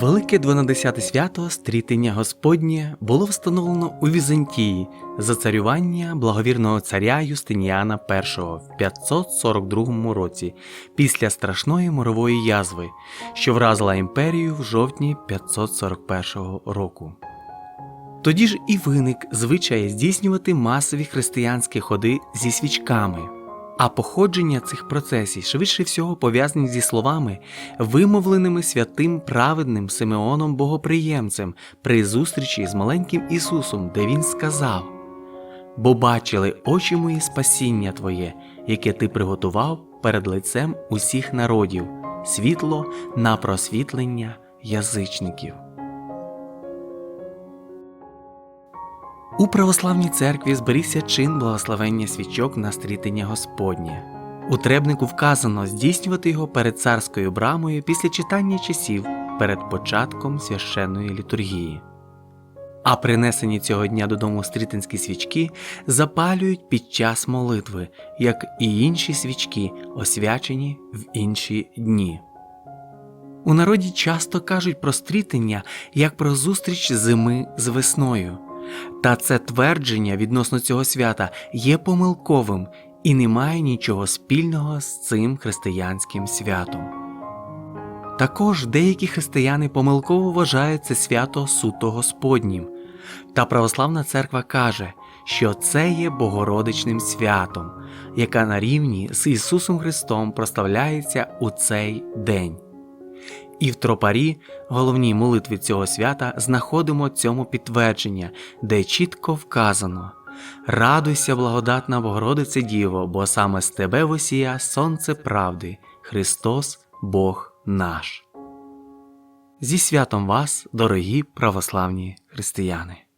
Велике 12 свято стрітення Господнє було встановлено у Візантії за царювання благовірного царя Юстиніана І в 542 році після страшної морової язви, що вразила імперію в жовтні 541 року. Тоді ж і виник звичай здійснювати масові християнські ходи зі свічками. А походження цих процесій швидше всього пов'язані зі словами, вимовленими святим праведним Симеоном Богоприємцем при зустрічі з маленьким Ісусом, де Він сказав: Бо бачили очі мої спасіння Твоє, яке Ти приготував перед лицем усіх народів, світло на просвітлення язичників. У православній церкві зберігся чин благословення свічок на стрітення Господнє. У требнику вказано здійснювати його перед царською брамою після читання часів перед початком священної літургії. А принесені цього дня додому стрітинські свічки запалюють під час молитви, як і інші свічки, освячені в інші дні. У народі часто кажуть про стрітення як про зустріч зими з весною. Та це твердження відносно цього свята є помилковим і не має нічого спільного з цим християнським святом. Також деякі християни помилково вважають це свято суто Господнім, та православна церква каже, що це є Богородичним святом, яка на рівні з Ісусом Христом проставляється у цей день. І в тропарі, головній молитві цього свята, знаходимо цьому підтвердження, де чітко вказано: Радуйся, благодатна Богородице Діво, бо саме з тебе восія сонце правди, Христос Бог наш. Зі святом вас, дорогі православні християни!